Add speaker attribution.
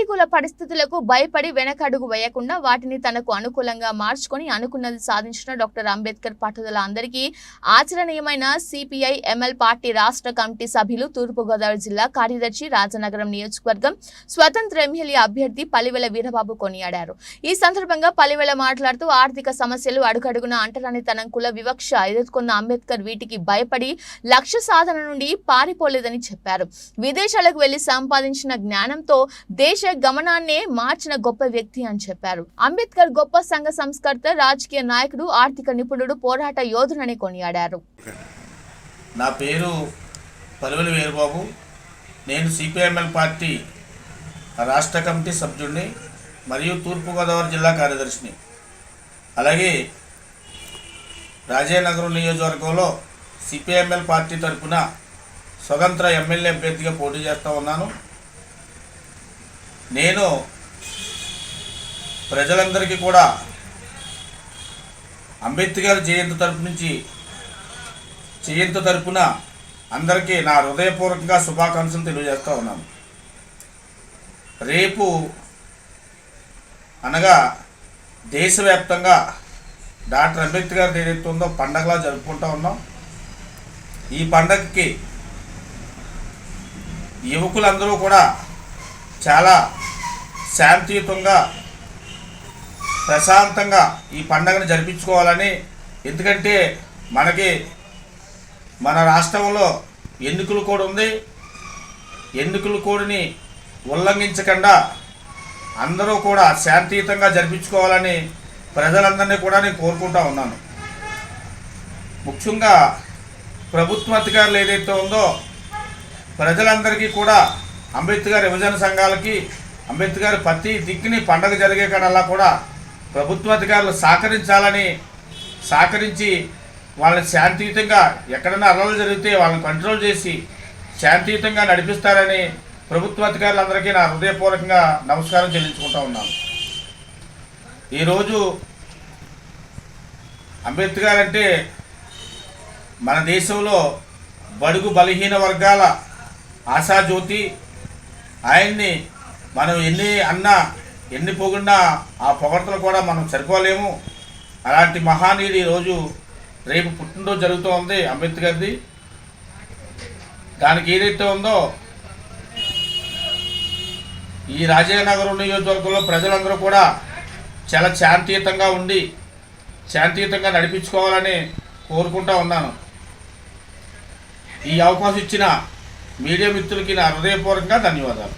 Speaker 1: ప్రతికూల పరిస్థితులకు భయపడి వెనకడుగు వేయకుండా వాటిని తనకు అనుకూలంగా మార్చుకొని అనుకున్నది సాధించిన డాక్టర్ అంబేద్కర్ పట్టుదల అందరికీ ఆచరణీయమైన సిపిఐ ఎంఎల్ పార్టీ రాష్ట్ర కమిటీ సభ్యులు తూర్పుగోదావరి జిల్లా కార్యదర్శి రాజనగరం నియోజకవర్గం స్వతంత్ర ఎమ్మెల్యే అభ్యర్థి పలివెల వీరబాబు కొనియాడారు. ఈ సందర్భంగా పలివెల మాట్లాడుతూ ఆర్థిక సమస్యలు అడుగడుగున అంటరానితనం కుల వివక్ష ఎదుర్కొన్న అంబేద్కర్ వీటికి భయపడి లక్ష్య సాధన నుండి పారిపోలేదని చెప్పారు. విదేశాలకు వెళ్ళి సంపాదించిన జ్ఞానంతో దేశ గమనాన్నే మార్చిన గొప్ప వ్యక్తి అని చెప్పారు. అంబేద్కర్ గొప్ప సంఘ సంస్కర్త రాజకీయ నాయకుడు ఆర్థిక నిపుణుడు పోరాట యోధునని కొనియాడారు.
Speaker 2: నా పేరు పలువెలి వేరుబాబు. నేను సిపిఎంఎల్ పార్టీ రాష్ట్ర కమిటీ సభ్యుడిని మరియు తూర్పుగోదావరి జిల్లా కార్యదర్శిని. అలాగే రాజేనగరం నియోజకవర్గంలో సిపిఎంఎల్ పార్టీ తరఫున స్వతంత్ర ఎమ్మెల్యే అభ్యర్థిగా పోటీ చేస్తూ ఉన్నాను. నేను ప్రజలందరికీ కూడా అంబేద్కర్ జయంతి తరపు నుంచి జయంతి తరపున అందరికీ నా హృదయపూర్వకంగా శుభాకాంక్షలు తెలియజేస్తూ ఉన్నాను. రేపు అనగా దేశవ్యాప్తంగా డాక్టర్ అంబేద్కర్ ఏదైతే ఉందో పండగలా జరుపుకుంటూ ఉన్నాం. ఈ పండగకి యువకులందరూ కూడా చాలా శాంతియుతంగా ప్రశాంతంగా ఈ పండగను జరిపించుకోవాలని ఎందుకంటే మనకి మన రాష్ట్రంలో ఎన్నికలు కూడా ఉంది. ఎన్నికల కోడిని ఉల్లంఘించకుండా అందరూ కూడా శాంతియుతంగా జరిపించుకోవాలని ప్రజలందరినీ కూడా నేను కోరుకుంటా ఉన్నాను. ముఖ్యంగా ప్రభుత్వ అధికారులు ఏదైతే ఉందో ప్రజలందరికీ కూడా అంబేద్కర్ యువజన సంఘాలకి అంబేద్కర్ ప్రతి దిక్కుని పండగ జరిగే కడలా కూడా ప్రభుత్వ అధికారులు సహకరించాలని సహకరించి వాళ్ళని శాంతియుతంగా ఎక్కడైనా అల్లలు జరిగితే వాళ్ళని కంట్రోల్ చేసి శాంతియుతంగా నడిపిస్తారని ప్రభుత్వ అధికారులందరికీ నా హృదయపూర్వకంగా నమస్కారం చెల్లించుకుంటా ఉన్నాను. ఈరోజు అంబేద్కర్ అంటే మన దేశంలో బడుగు బలహీన వర్గాల ఆశాజ్యోతి ఆయన్ని మనం ఎన్ని అన్నా ఎన్ని పొగిడినా ఆ పొగడతలు కూడా మనం సరిపోలేము. అలాంటి మహానీయుడు ఈరోజు రేపు పుట్టినరోజు జరుగుతోంది అంబేద్కర్ది దానికి ఏదైతే ఉందో ఈ రాజానగరం నియోజకవర్గంలో ప్రజలందరూ కూడా చాలా శాంతియుతంగా ఉండి శాంతియుతంగా నడిపించుకోవాలని కోరుకుంటా ఉన్నాను. ఈ అవకాశం ఇచ్చిన మీడియా మిత్రులకి నా హృదయపూర్వకంగా ధన్యవాదాలు.